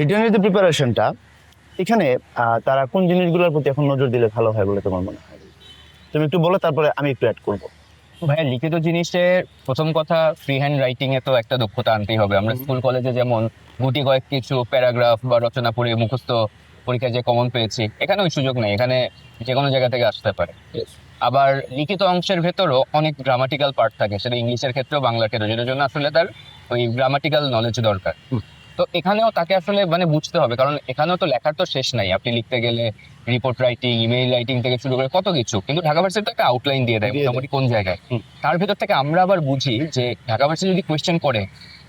রিটার্নের যে প্রিপারেশনটা এখানে তারা কোন জিনিসগুলোর প্রতি এখন নজর দিলে ভালো হয় বলে তোমার মনে হয়? তুমি একটু বলো তারপরে আমি একটু অ্যাড করব। ভাইয়া লিখিত জিনিসের প্রথম কথা ফ্রি হ্যান্ড রাইটিং এ তো একটা দক্ষতা আনতেই হবে। আমরা স্কুল কলেজে যেমন গুটি কয়েক কিছু প্যারাগ্রাফ বা রচনা পড়ে মুখস্থ পরীক্ষায় যে কমন পেয়েছি এখানে ওই সুযোগ নেই। এখানে যে কোনো জায়গা থেকে আসতে পারে। আবার লিখিত অংশের ভেতরও অনেক গ্রামাটিক্যাল পার্ট থাকে। সেটা ইংলিশের ক্ষেত্রেও বাংলার ক্ষেত্রেও। যেটার জন্য আসলে তার ওই গ্রামাটিক্যাল নলেজ দরকার। তো এখানেও তাকে আসলে মানে বুঝতে হবে কারণ এখানেও তো লেখার তো শেষ নাই। আপনি লিখতে গেলে রিপোর্ট রাইটিং ইমেইল রাইটিং থেকে শুরু করে কত কিছু কিন্তু ঢাকা ভার্সিটি একটা আউটলাইন দিয়ে দেয় মোটামুটি কোন জায়গায়। তার ভেতর থেকে আমরা আবার বুঝি যে ঢাকা ভার্সিটি যদি কোয়েশ্চেন করে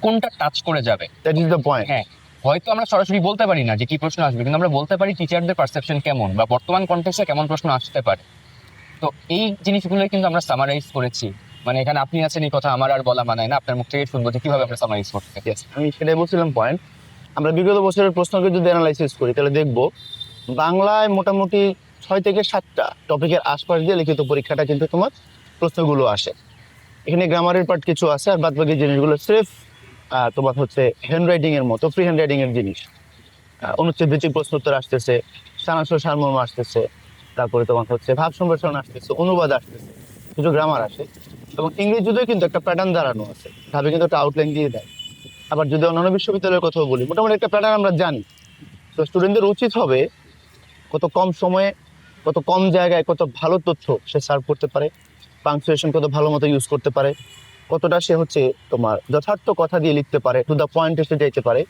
কোনটা টাচ করে যাবে? দ্যাট ইজ দ্য পয়েন্ট হ্যাঁ হয়তো আমরা সরাসরি বলতে পারি না যে কি প্রশ্ন আসবে কিন্তু আমরা বলতে পারি টিচারদের পারসেপশন কেমন বা বর্তমান কন্টেক্সে কেমন প্রশ্ন আসতে পারে। তো এই জিনিসগুলোই কিন্তু আমরা সামারাইজ করেছি। মানে এখানে আপনি আছেন এই কথা আমার আর বলা মানায় না। আপনার মুখ থেকে শুনব যে কীভাবে আমরা সামারাইজ করতে আমি সেটাই বলছিলাম পয়েন্ট আমরা বিগত বছরের প্রশ্নকে যদি অ্যানালাইসিস করি, তাহলে দেখব বাংলায় মোটামুটি ছয় থেকে সাতটা টপিকের আশপাশ দিয়ে লিখিত পরীক্ষাটা কিন্তু তোমার প্রশ্নগুলো আসে। এখানে গ্রামারের পার্ট কিছু আছে, আর বাদ বাকি জিনিসগুলো স্রেফ তোমার হচ্ছে হ্যান্ড রাইটিং এর মতো ফ্রি হ্যান্ড রাইটিং এর জিনিস। অনুচ্ছেদ ভিত্তিক প্রশ্ন উত্তর আসতেছে সারাংশ সারমর্ম আসতেছে, তারপরে তোমার হচ্ছে ভাব সম্প্রসারণ আসতেছে, অনুবাদ আসতেছে, কিছু গ্রামার আসে। এবং ইংরেজিতেও কিন্তু একটা প্যাটার্ন দাঁড়ানো আছে। ভাবে কিন্তু একটা আউটলাইন দিয়ে দেয়। আবার যদি অন্যান্য বিশ্ববিদ্যালয়ের কথাও বলি, মোটামুটি একটা প্যাটার্ন আমরা জানি। তো স্টুডেন্টদের উচিত হবে কত কম সময়ে, কত কম জায়গায় কত ভালো তথ্য সে সার্ভ করতে পারে পাংচুয়েশন কত ভালো মতো ইউজ করতে পারে, কতটা সে হচ্ছে তোমার যথার্থ কথা দিয়ে লিখতে পারে টু দ্য পয়েন্ট এসে যাইতে পারে,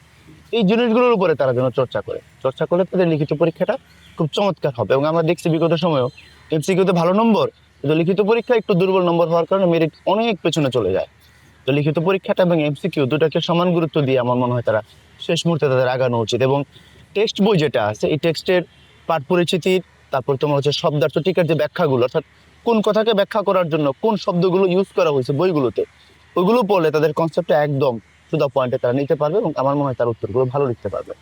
এই জিনিসগুলোর উপরে তারা যেন চর্চা করে। চর্চা করলে তাদের লিখিত পরীক্ষাটা খুব চমৎকার হবে। এবং আমরা দেখছি বিগত সময়েও এমসিকিউতে ভালো নম্বর কিন্তু লিখিত পরীক্ষা একটু দুর্বল নম্বর হওয়ার কারণে মেরিট অনেক পেছনে চলে যায়। তো লিখিত পরীক্ষাটা এবং এমসিকিউ দুটাকে সমান গুরুত্ব দিয়ে আমার মনে হয় তারা শেষ মুহূর্তে তাদের আগানো উচিত এবং টেক্সট বই যেটা আছে, এই টেক্সটের পাঠ পরিচিতির তারপর তোমার হচ্ছে শব্দার্থ টিকার যে ব্যাখ্যাগুলো, অর্থাৎ কোন কথাকে ব্যাখ্যা করার জন্য কোন শব্দগুলো ইউজ করা হয়েছে বইগুলোতে ওইগুলো পড়লে তাদের কনসেপ্টটা একদম দ্য পয়েন্টে তারা নিতে পারবে এবং আমার মনে হয় তার উত্তরগুলো ভালো লিখতে পারবে।